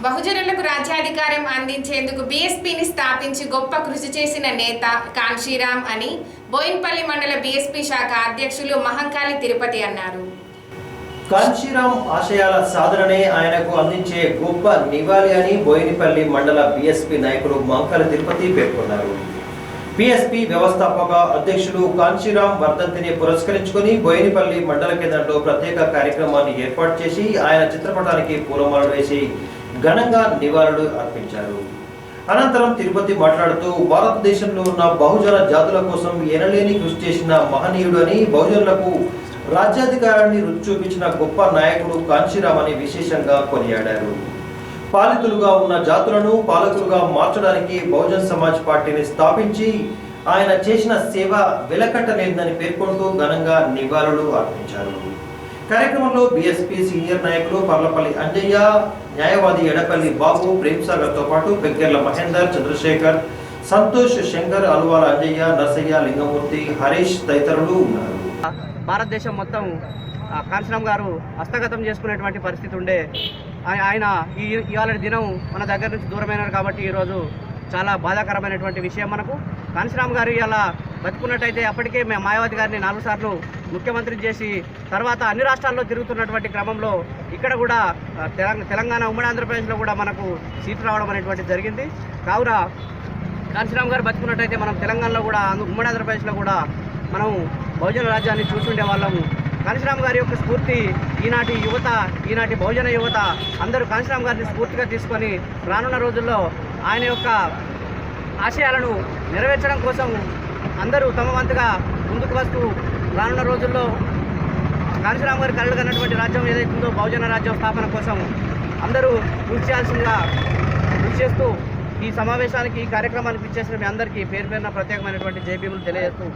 బహుజనులకు రాజ్యాధికారం అందించేందుకు బీఎస్పీని స్థాపించి గొప్ప కృషి చేసిన నేత కాన్షీరామ్ అని బోయిన్పల్లి మండల బీఎస్పీ శాఖ అధ్యక్షులు మహంకాళి తిరుపతి అన్నారు. కాంచీరాం ఆశయాల సాధననే ఆయనకు అందించే గొప్ప నివాళి అని బోయినపల్లి మండల బీఎస్పీ నాయకులు మంకల తిరుపతి పేర్కొన్నారు. బీఎస్పీ వ్యవస్థాపక అధ్యక్షులు కాంచీరాం వర్ధంతిని పురస్కరించుకొని బోయినపల్లి మండల కేంద్రంలో ప్రత్యేక కార్యక్రమాన్ని ఏర్పాటు చేసి ఆయన చిత్రపటానికి పూలమాలలు వేసి ఘనంగా నివాళులు అర్పించారు. అనంతరం తిరుపతి మాట్లాడుతూ భారతదేశంలో ఉన్న బహుజన జాతుల కోసం ఎనలేని కృషి చేసిన మహనీయుడు అని బహుజనులకు రాజ్యాధికారాన్ని రుచి చూపించిన గొప్ప నాయకుడు కాంశీరామ్ అని విశేషంగా కొనియాడారు. పాలితులుగా ఉన్న జాతులను పాలకులుగా మార్చడానికి బహుజన్ సమాజ్ పార్టీని స్థాపించి ఆయన చేసిన సేవ వెలకట్టలేదని పేర్కొంటూ ఘనంగా నివాళులు అర్పించారు. కార్యక్రమంలో బీఎస్పీ సీనియర్ నాయకులు పర్లపల్లి అంజయ్య న్యాయవాది ఎడపల్లి బాబు ప్రేమ్ సాగర్తో పాటు బెగ్గెర్ల మహేందర్ చంద్రశేఖర్ సంతోష్ శంకర్ అలువాల అంజయ్య నర్సయ్య లింగమూర్తి హరీష్ తదితరులు ఉన్నారు. భారతదేశం మొత్తం కాంచనం గారు హస్తగతం చేసుకునేటువంటి పరిస్థితి ఉండే. ఆయన ఈ ఇవాళ దినం మన దగ్గర నుంచి దూరమైనారు కాబట్టి ఈరోజు చాలా బాధాకరమైనటువంటి విషయం మనకు. కాంచరామ్ గారు ఇలా బతుకున్నట్టయితే అప్పటికే మేము మాయావతి గారిని నాలుగు సార్లు ముఖ్యమంత్రి చేసి తర్వాత అన్ని రాష్ట్రాల్లో తిరుగుతున్నటువంటి క్రమంలో ఇక్కడ కూడా తెలంగాణ ఉమ్మడి ఆంధ్రప్రదేశ్లో కూడా మనకు సీటు రావడం అనేటువంటి జరిగింది. కావున కాంచరామ్ గారు బతుకున్నట్టయితే మనం తెలంగాణలో కూడా ఉమ్మడి ఆంధ్రప్రదేశ్లో కూడా మనం బహుజన రాజ్యాన్ని చూసుండే వాళ్ళము. కాంచరామ్ గారి యొక్క స్ఫూర్తి ఈనాటి యువత ఈనాటి బహుజన యువత అందరూ కాంచరామ్ గారిని స్ఫూర్తిగా తీసుకొని రానున్న రోజుల్లో ఆయన యొక్క ఆశయాలను నెరవేర్చడం కోసం అందరూ తమ వంతుగా ముందుకు వస్తూ రానున్న రోజుల్లో కాంశీరామ్ గారి కళ్ళు కన్నటువంటి రాజ్యం ఏదైతుందో బహుజన రాజ్యం స్థాపన కోసం అందరూ కృషి చేయాల్సిందిగా కృషి చేస్తూ ఈ సమావేశానికి ఈ కార్యక్రమానికి ఇచ్చేసిన మీ అందరికీ పేరు పేరున ప్రత్యేకమైనటువంటి జేబీములు తెలియజేస్తూ